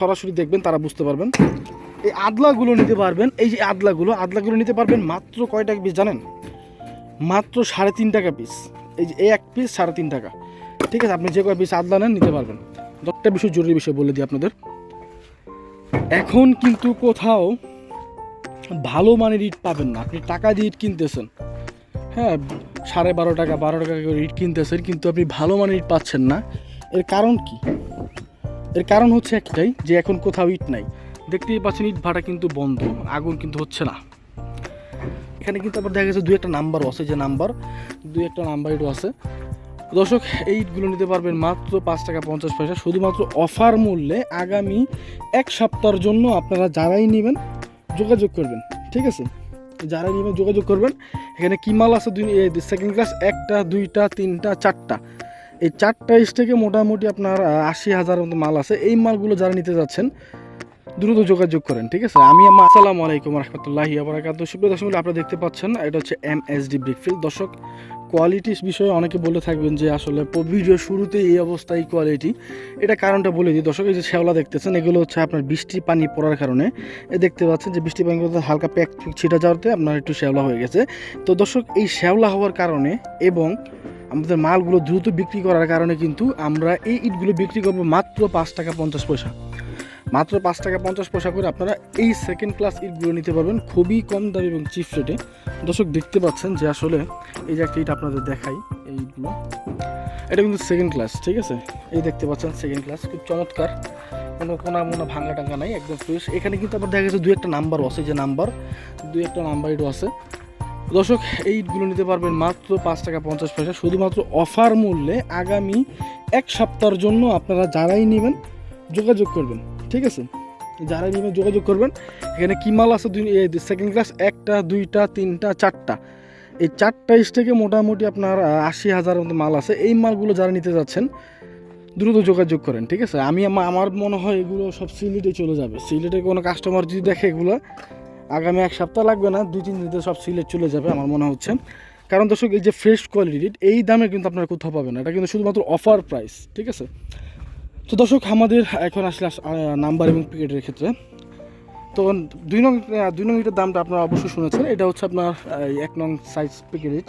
সরাসরি দেখবেন, তারা বুঝতে পারবেন। এই আদলাগুলো নিতে পারবেন, এই যে আদলাগুলো আদলাগুলো নিতে পারবেন মাত্র কয় টাকা পিস জানেন? মাত্র সাড়ে তিন টাকা পিস এই যে এক পিস সাড়ে তিন টাকা। ঠিক আছে, আপনি যে কয় পিস আদলা নেন, নিতে পারবেন। দশটা বিষয় জরুরি বিষয় বলে দিই আপনাদের। এখন কিন্তু কোথাও ভালো মানের ইট পাবেন না। আপনি টাকা দিয়ে ইট কিনতেছেন। হ্যাঁ সাড়ে বারো টাকা বারো টাকা করে ইট কিনতেছেন, কিন্তু আপনি ভালো মানের ইট পাচ্ছেন না। এর কারণ কি? এর কারণ হচ্ছে একটাই, যে এখন কোথাও ইট নাই। দেখতেই পাচ্ছেন ইট ভাটা কিন্তু বন্ধ, আগুন কিন্তু হচ্ছে না। এখানে কিন্তু আবার দেখা গেছে দুই একটা নাম্বারও আছে, যে নাম্বার, দুই একটা নাম্বার ইটও আছে। দর্শক, এই ইটগুলো নিতে পারবেন মাত্র পাঁচ টাকা পঞ্চাশ পয়সা। শুধুমাত্র অফার মূল্যে আগামী এক সপ্তাহের জন্য আপনারা যারাই নেবেন, যোগাযোগ করবেন, ঠিক আছে? যারা নেবেন, যোগাযোগ করবেন। এখানে কি মাল আছে দুই সেকেন্ড ক্লাস একটা, দুইটা, তিনটা, চারটা। এই চারটা স্টেকে মোটামুটি আপনার আশি হাজার মতো মাল আছে। এই মালগুলো যারা নিতে যাচ্ছেন দ্রুত যোগাযোগ করেন, ঠিক আছে? আমি আমার আসসালামু আলাইকুম রহমতুল্লাহি আবরাকাত সুপ্রিয় দর্শক আপনারা দেখতে পাচ্ছেন, এটা হচ্ছে এম এস ডি ব্রিকফিল্ড দর্শক কোয়ালিটির বিষয়ে অনেকে বলে থাকবেন যে আসলে ভিডিও শুরুতে এই অবস্থায় কোয়ালিটি এটা কারণটা বলে দিই। দর্শক, এই যে শ্যাওলা দেখতেছেন, এগুলো হচ্ছে আপনার বৃষ্টি পানি পড়ার কারণে। দেখতে পাচ্ছেন যে বৃষ্টি পানি হালকা প্যাক ছিটা যাওয়াতে আপনার একটু শ্যাওলা হয়ে গেছে। তো দর্শক, এই শ্যাওলা হওয়ার কারণে এবং আমাদের মালগুলো দ্রুত বিক্রি করার কারণে কিন্তু আমরা এই ইটগুলো বিক্রি করব মাত্র পাঁচ টাকা পঞ্চাশ পয়সা। মাত্র পাঁচ টাকা পঞ্চাশ পয়সা করে আপনারা এই সেকেন্ড ক্লাস ইটগুলো নিতে পারবেন। খুবই কম দাম এবং চিপ রেটে দর্শক, দেখতে পাচ্ছেন যে আসলে এই যে একটা ইট আপনাদের দেখাই, এই ইটগুলো এটা কিন্তু সেকেন্ড ক্লাস ঠিক আছে? এই দেখতে পাচ্ছেন সেকেন্ড ক্লাস খুব চমৎকার। কোনো কোনা মোনা ভাঙা টাঙ্গা নাই, একদম ফ্রেশ এখানে কিন্তু আবার দেখা গেছে দুই একটা নাম্বারও আছে, যে নাম্বার দুই একটা নাম্বার ইটও আছে। দর্শক, এই ইটগুলো নিতে পারবেন মাত্র পাঁচ টাকা পঞ্চাশ পয়সা। শুধুমাত্র অফার মূল্যে আগামী এক সপ্তাহের জন্য আপনারা যারাই নেবেন, যোগাযোগ করবেন। ঠিক আছে? যারা নেবেন যোগাযোগ করবেন, এখানে কি মাল আছে দুই সেকেন্ড ক্লাস একটা, দুইটা, তিনটা, চারটা। এই চারটা স্টেকে মোটামুটি আপনার আশি হাজার মতো মাল আছে। এই মালগুলো যারা নিতে যাচ্ছেন, দ্রুত যোগাযোগ করেন, ঠিক আছে? আমি আমার মনে হয় এগুলো সব সিলেটে চলে যাবে। সিলেটে কোনো কাস্টমার যদি দেখে এগুলো, আগামী এক সপ্তাহ লাগবে না, দুই, তিন দিনে সব সিলেট চলে যাবে আমার মনে হচ্ছে। কারণ দর্শক, এই যে ফ্রেশ কোয়ালিটির এই দামে কিন্তু আপনারা কোথাও পাবেন না। এটা কিন্তু শুধুমাত্র অফার প্রাইস ঠিক আছে? তো দর্শক, আমাদের এখন আসলে নাম্বার এবং প্যাকেটের ক্ষেত্রে। তো দুই নং দুই নং ইটের দামটা আপনারা অবশ্যই শুনেছেন। এটা হচ্ছে আপনার এক নং সাইজ প্যাকেট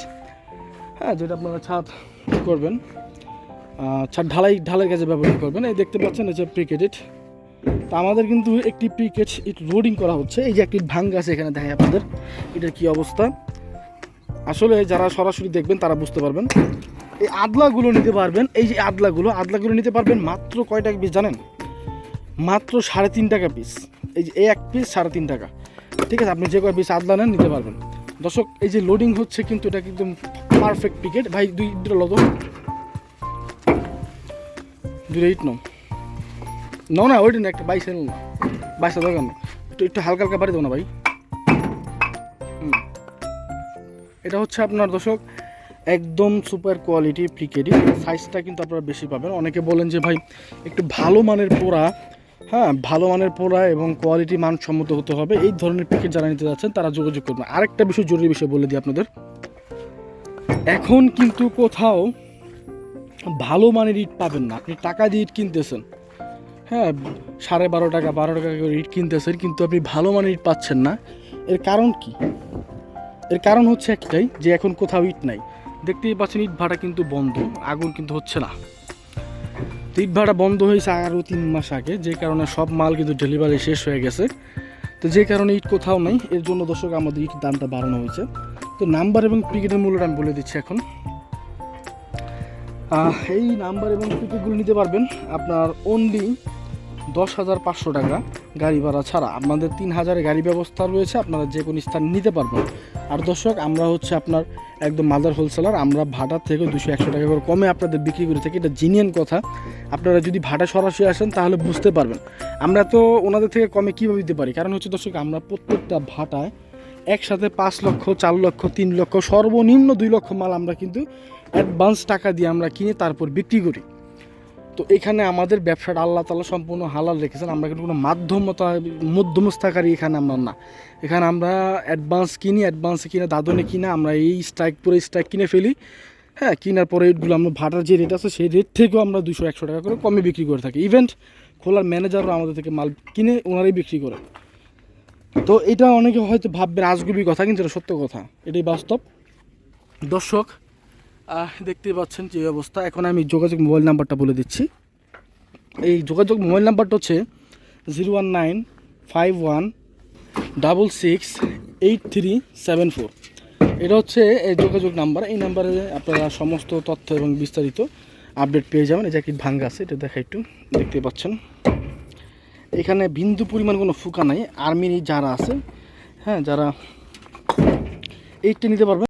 হ্যাঁ যেটা আপনারা ছাদ করবেন। ছাদ ঢালাই ঢালাই কাজে ব্যবহার করবেন। এই দেখতে পাচ্ছেন এই যে প্রিকেটেড তো আমাদের কিন্তু একটি প্রিকেট ইট রোডিং করা হচ্ছে। এই যে একটি ভাঙ্গা আছে এখানে দেখায় আপনাদের। এটার কী অবস্থা? আসলে যারা সরাসরি দেখবেন, তারা বুঝতে পারবেন। এই আদলাগুলো নিতে পারবেন, এই যে আদলাগুলো আদলাগুলো নিতে পারবেন মাত্র কয় টাকা পিস জানেন? মাত্র সাড়ে তিন টাকা পিস এই যে এক পিস সাড়ে তিন টাকা। ঠিক আছে, আপনি যে কয় পিস আদলা নেন, নিতে পারবেন। দর্শক, এই যে লোডিং হচ্ছে কিন্তু এটা একদম পারফেক্ট পিকেট ভাই, দুই দুটো লো তো। দুটো ইট নাও। না, ওইটা না একটা বাইশ না। বাইশটা দরকার নেই একটু একটু হালকা হালকা বাড়ি দেবো না ভাই। এটা হচ্ছে আপনার দর্শক একদম সুপার কোয়ালিটি প্রিকেডি সাইজটা কিন্তু আপনারা বেশি পাবেন। অনেকে বলেন যে, ভাই, একটু ভালো মানের পোড়া হ্যাঁ ভালো মানের পোড়া এবং কোয়ালিটি মানসম্মত হতে হবে। এই ধরনের প্রিকেট যারা নিতে যাচ্ছেন, তারা যোগাযোগ করবেন। আরেকটা বিষয়, জরুরি বিষয় বলে দিই আপনাদের। এখন কিন্তু কোথাও ভালো মানের ইট পাবেন না। আপনি টাকা দিয়ে ইট কিনতেছেন হ্যাঁ সাড়ে বারো টাকা বারো টাকা করে ইট কিনতেছেন, কিন্তু আপনি ভালো মানের ইট পাচ্ছেন না। এর কারণ কি? এর কারণ হচ্ছে একটাই, যে এখন কোথাও ইট নাই। দেখতেই পাচ্ছেন, ইট ভাটা কিন্তু বন্ধ, আগুন কিন্তু হচ্ছে না। তো ইট ভাটা বন্ধ হয়েছে আরও তিন মাস আগে, যে কারণে সব মাল কিন্তু ডেলিভারি শেষ হয়ে গেছে। তো যে কারণে ইট কোথাও নেই, এর জন্য দর্শক, আমাদের ইট দামটা বাড়ানো হয়েছে। তো নাম্বার এবং পিকেটের মূল্যটা আমি বলে দিচ্ছি এখন। এই নাম্বার এবং পিকেটগুলো নিতে পারবেন আপনার অনলি দশ হাজার পাঁচশো টাকা গাড়ি ভাড়া ছাড়া। আমাদের তিন হাজারের গাড়ি ব্যবস্থা রয়েছে, আপনারা যে কোনো স্থান নিতে পারবেন। আর দর্শক, আমরা হচ্ছে আপনার একদম মাদার হোলসেলার, আমরা ভাড়ার থেকে দুশো একশো টাকা করে কমে আপনাদের বিক্রি করে থাকি। এটা জিনিয়ান কথা। আপনারা যদি ভাড়া সরাসরি আসেন, তাহলে বুঝতে পারবেন। আমরা তো ওনাদের থেকে কমে কীভাবে দিতে পারি? কারণ হচ্ছে দর্শক, আমরা প্রত্যেকটা ভাটায় একসাথে পাঁচ লক্ষ, চার লক্ষ, তিন লক্ষ, সর্বনিম্ন দুই লক্ষ মাল আমরা কিন্তু অ্যাডভান্স টাকা দিয়ে আমরা কিনে তারপর বিক্রি করি। তো এখানে আমাদের ব্যবসাটা আল্লাহ তালা সম্পূর্ণ হালাল রেখেছেন। আমরা কিন্তু কোনো মাধ্যমতা, মধ্যমস্থাকারী এখানে আমরা না। এখানে আমরা অ্যাডভান্স কিনি অ্যাডভান্স কিনে দাদনে কিনে আমরা এই স্ট্রাইক পরে স্ট্রাইক কিনে ফেলি। হ্যাঁ কেনার পরে এগুলো আমরা ভাড়ার যে রেট আছে, সেই রেট থেকেও আমরা দুশো একশো টাকা করে কমে বিক্রি করে থাকি। ইভেন্ট খোলার ম্যানেজারও আমাদের থেকে মাল কিনে ওনারাই বিক্রি করে। তো এটা অনেকে হয়তো ভাববেন আজগুবি কথা কিন্তু এটা সত্য কথা। এটাই বাস্তব। দর্শক আহ, দেখতেই পাচ্ছেন যে অবস্থা। এখন আমি যোগাযোগ মোবাইল নাম্বারটা বলে দিচ্ছি। এই যোগাযোগ মোবাইল নাম্বারটা হচ্ছে zero one nine five one double six eight three seven four. এটা হচ্ছে এই যোগাযোগ নাম্বার। এই নাম্বারে আপনারা সমস্ত তথ্য এবং বিস্তারিত আপডেট পেয়ে যাবেন। এই জ্যাকেট ভাঙ্গা আছে এটা দেখা একটু দেখতে পাচ্ছেন। এখানে বিন্দু পরিমাণ কোনো ফুকা নাই। আর্মি যারা আছে হ্যাঁ যারা এইটটা নিতে পারবেন